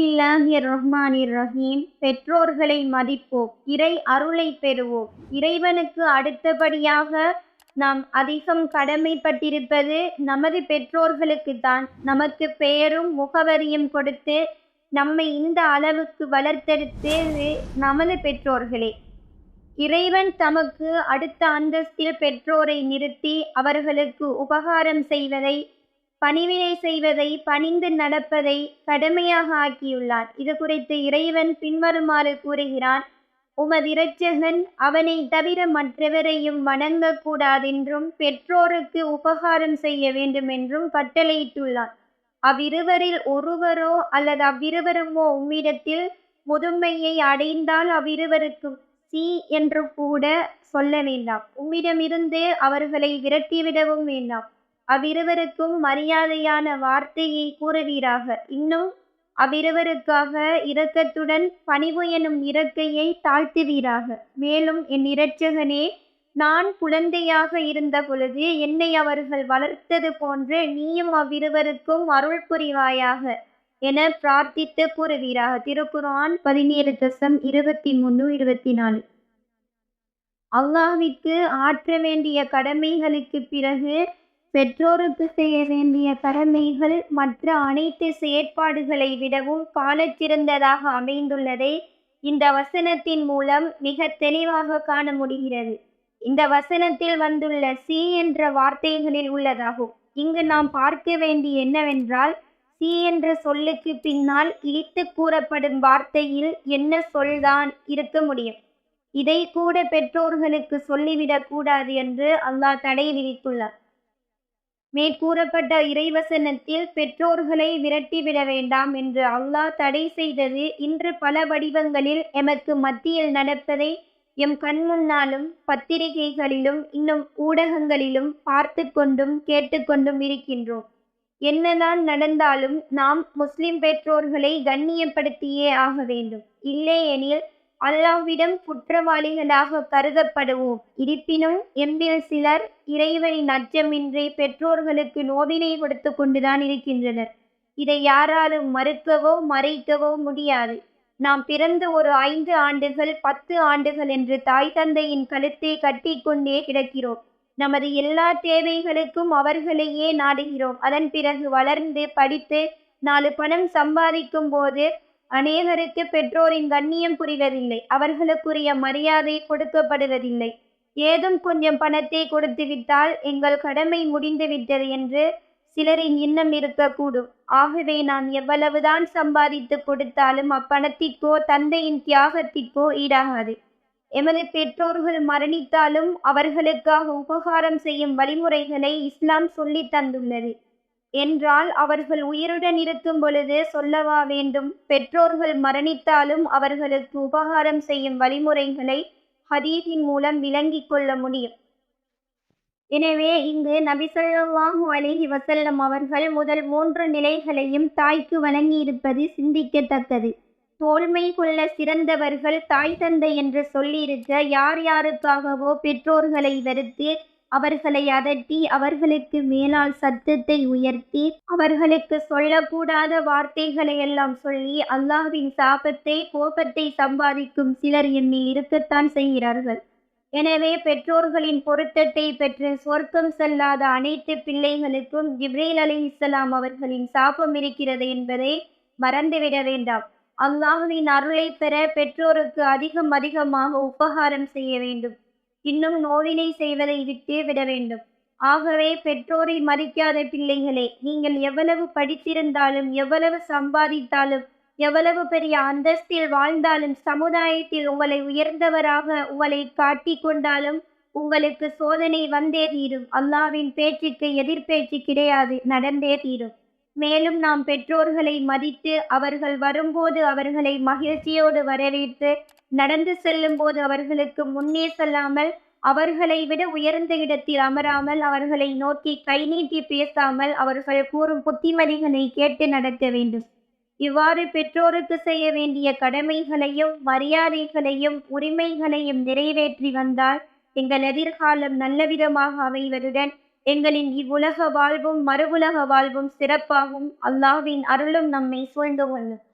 பிஸ்மில்லாஹி ரஹ்மானிர் ரஹீம் பெற்றோர்களை மதிப்போம். இறை அருளை பெறுவோம். இறைவனுக்கு அடுத்தபடியாக நாம் அதிகம் கடமைப்பட்டிருப்பது நமது பெற்றோர்களுக்கு தான் நமக்கு பெயரும் முகவரியும் கொடுத்து நம்மை இந்த அளவுக்கு வளர்த்தெடுத்தது நமது பெற்றோர்களே. இறைவன் தமக்கு அடுத்த அந்தஸ்தில் பெற்றோரை நிறுத்தி அவர்களுக்கு உபகாரம் செய்வதை பணிவினை செய்வதை பணிந்து நடப்பதை கடமையாக ஆக்கியுள்ளார். இது குறித்து இறைவன் பின்வருமாறு கூறுகிறான் உமது இரட்சகன் அவனை தவிர மற்றவரையும் வணங்கக்கூடாதென்றும் பெற்றோருக்கு உபகாரம் செய்ய வேண்டுமென்றும் கட்டளையிட்டுள்ளான் அவ்விருவரில் ஒருவரோ அல்லது அவ்விருவருமோ உம்மிடத்தில் முதுமையை அடைந்தால் அவ்விருவருக்கும் சி என்று கூட சொல்ல வேண்டாம். உம்மிடமிருந்து அவர்களை விரட்டிவிடவும் வேண்டாம். அவ்விருவருக்கும் மரியாதையான வார்த்தையை கூறுவீராக. இன்னும் அவ்விருவருக்காக இரக்கத்துடன் பணிவு எனும் இறக்கையை தாழ்த்துவீராக. மேலும் என் இரட்சகனே நான் குழந்தையாக இருந்த பொழுது என்னை அவர்கள் வளர்த்தது போன்று நீயும் அவ்விருவருக்கும் அருள் புரிவாயாக என பிரார்த்தித்து கூறுவீராக. திருக்குரான் பதினேழு தசம் இருபத்தி மூணு இருபத்தி நாலு அல்லாஹ்விற்கு ஆற்ற வேண்டிய கடமைகளுக்கு பிறகு பெற்றோருக்கு செய்ய வேண்டிய கடமைகள் மற்ற அனைத்து செயற்பாடுகளை விடவும் காலச்சிறந்ததாக அமைந்துள்ளதை இந்த வசனத்தின் மூலம் மிக தெளிவாக காண முடிகிறது. இந்த வசனத்தில் வந்துள்ள சி என்ற வார்த்தைகளில் உள்ளதாகும். இங்கு நாம் பார்க்க வேண்டிய என்னவென்றால் சி என்ற சொல்லுக்கு பின்னால் இழித்து கூறப்படும் வார்த்தையில் என்ன சொல்தான் இருக்க முடியும். இதை கூட பெற்றோர்களுக்கு சொல்லிவிடக் கூடாது என்று அல்லாஹ் தடை விதித்துள்ளார் மேற்கூறப்பட்ட இறைவசனத்தில் பெற்றோர்களை விரட்டிவிட வேண்டாம் என்று அல்லாஹ் தடை செய்தது இன்று பல வடிவங்களில் எமக்கு மத்தியில் நடப்பதை எம் கண்முன்னாலும் பத்திரிகைகளிலும் இன்னும் ஊடகங்களிலும் பார்த்து கொண்டும் கேட்டுக்கொண்டும் இருக்கின்றோம். என்னதான் நடந்தாலும் நாம் முஸ்லிம் பெற்றோர்களை கண்ணியப்படுத்தியே ஆக வேண்டும். இல்லையெனில் அல்லாவிடம் குற்றவாளிகளாக கருதப்படுவோம். இருப்பினும் எம்பில் சிலர் இறைவனின் அச்சமின்றி பெற்றோர்களுக்கு நோவினை கொடுத்து கொண்டுதான் இருக்கின்றனர். இதை யாராலும் மறுக்கவோ மறைக்கவோ முடியாது. நாம் பிறந்து ஒரு ஐந்து ஆண்டுகள் பத்து ஆண்டுகள் என்று தாய் தந்தையின் கழுத்தை கட்டிக்கொண்டே கிடக்கிறோம். நமது எல்லா தேவைகளுக்கும் அவர்களையே நாடுகிறோம். அதன் பிறகு வளர்ந்து படித்து நாலு பணம் சம்பாதிக்கும் போது அநேகருக்கு பெற்றோரின் கண்ணியம் புரிவதில்லை. அவர்களுக்குரிய மரியாதை கொடுக்கப்படுவதில்லை. ஏதும் கொஞ்சம் பணத்தை கொடுத்துவிட்டால் எங்கள் கடமை முடிந்துவிட்டது என்று சிலரின் எண்ணம் இருக்கக்கூடும். ஆகவே நான் எவ்வளவுதான் சம்பாதித்து கொடுத்தாலும் அப்பணத்திற்கோ தந்தையின் தியாகத்திற்கோ ஈடாகாது. எமது பெற்றோர்கள் மரணித்தாலும் அவர்களுக்காக உபகாரம் செய்யும் வழிமுறைகளை இஸ்லாம் சொல்லி தந்துள்ளது. என்றால் அவர்கள் உயிருடன் இருக்கும் பொழுது சொல்லவா வேண்டும்? பெற்றோர்கள் மரணித்தாலும் அவர்களுக்கு உபகாரம் செய்யும் வழிமுறைகளை ஹதீஸின் மூலம் விளங்கிக் கொள்ள முடியும். எனவே இங்கு நபிசல்லாஹு அலிஹி வசல்லம் அவர்கள் முதல் மூன்று நிலைகளையும் தாய்க்கு வழங்கியிருப்பது சிந்திக்கத்தக்கது. தோல்மை கொள்ள சிறந்தவர்கள் தாய் தந்தை என்று சொல்லியிருக்க யார் யாருக்காகவோ பெற்றோர்களை வெறுத்து அவர்களை அதட்டி அவர்களுக்கு மேலால் சத்தத்தை உயர்த்தி அவர்களுக்கு சொல்லக்கூடாத வார்த்தைகளை எல்லாம் சொல்லி அல்லாஹ்வின் சாபத்தை கோபத்தை சம்பாதிக்கும் சிலர் எண்ணில் இருக்கத்தான் செய்கிறார்கள். எனவே பெற்றோர்களின் பொருத்தத்தை பெற்று சொர்க்கம் செல்லாத அனைத்து பிள்ளைகளுக்கும் ஜிப்ரேல் அலி இஸ்லாம் அவர்களின் சாபம் இருக்கிறது என்பதை மறந்துவிட வேண்டாம். அல்லாஹுவின் அருளை பெற பெற்றோருக்கு அதிகம் அதிகமாக உபகாரம் செய்ய வேண்டும். இன்னும் நோவினை செய்வதை விட்டே விட வேண்டும். ஆகவே பெற்றோரை மதிக்காத பிள்ளைகளே நீங்கள் எவ்வளவு படித்திருந்தாலும் எவ்வளவு சம்பாதித்தாலும் எவ்வளவு பெரிய அந்தஸ்தில் வாழ்ந்தாலும் சமுதாயத்தில் உங்களை உயர்ந்தவராக உங்களை காட்டி கொண்டாலும் உங்களுக்கு சோதனை வந்தே தீரும். அல்லாவின் பேச்சுக்கு எதிர்பேச்சு கிடையாது நடந்தே தீரும். மேலும் நாம் பெற்றோர்களை மதித்து அவர்கள் வரும்போது அவர்களை மகிழ்ச்சியோடு வரவேற்று நடந்து செல்லும் போது அவர்களுக்கு முன்னே செல்லாமல் அவர்களை விட உயர்ந்த இடத்தில் அமராமல் அவர்களை நோக்கி கை நீட்டி பேசாமல் அவர்கள் கூறும் புத்திமதிகளை கேட்டு நடத்த வேண்டும். இவ்வாறு பெற்றோருக்கு செய்ய வேண்டிய கடமைகளையும் மரியாதைகளையும் உரிமைகளையும் நிறைவேற்றி வந்தால் எங்கள் எதிர்காலம் நல்லவிதமாக அமைவதுடன் எங்களின் இவ்வுலக வாழ்வும் மறுவுலக வாழ்வும் சிறப்பாகும். அல்லாஹ்வின் அருளும் நம்மை சூழ்ந்து கொள்ளும்.